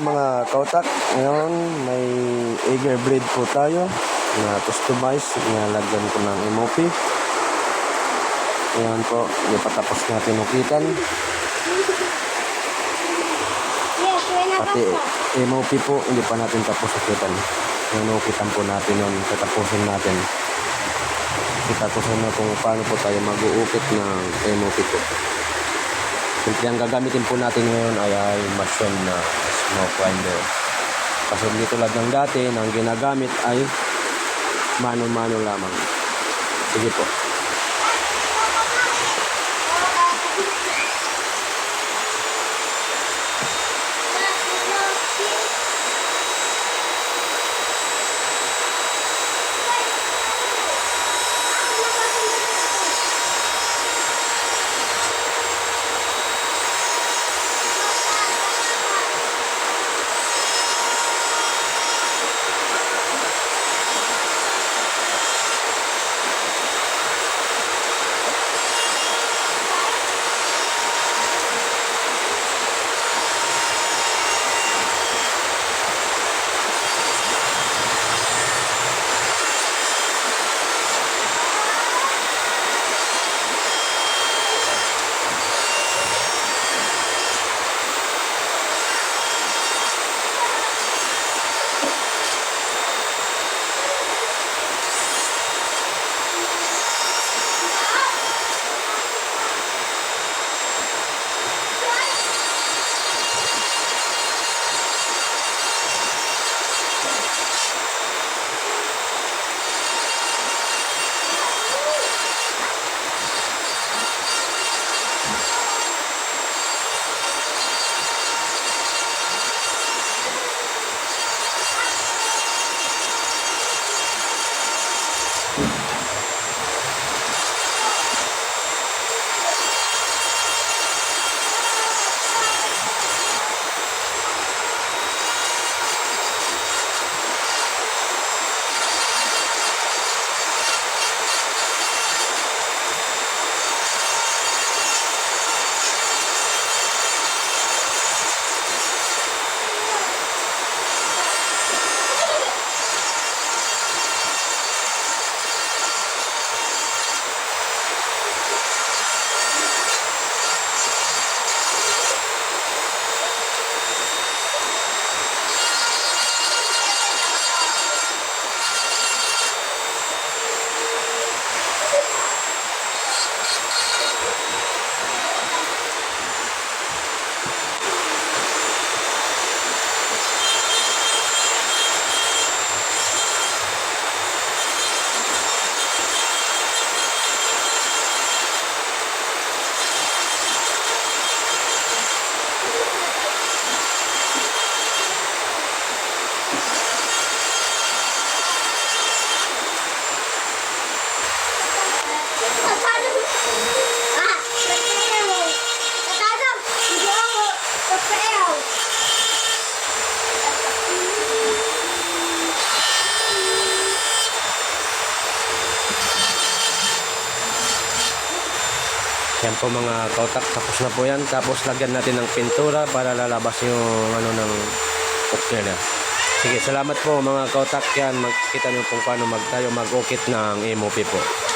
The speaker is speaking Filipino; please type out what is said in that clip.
Mga kautak, ngayon may eager breed po tayo na customize na lagyan ko ng MOP. Ngayon po, hindi pa tapos natin ukitan. Pati MOP po, hindi pa natin tapos ukitan. Ngayon ukitan po natin yun, tatapusin natin. Itatapusin na kung paano po tayo mag-uukit ng MOP po. Simple ang gagamitin po natin ngayon ay, ay machine na smoke winder. Kasi hindi tulad ng dati, na ang ginagamit ay mano-mano lamang. Sige po. Yan po mga kautak, tapos na po yan. Tapos lagyan natin ng pintura para lalabas yung ano ng cookner na. Sige, salamat po mga kautak yan. Magkita nyo kung paano mag tayo mag-ukit ng MOP po.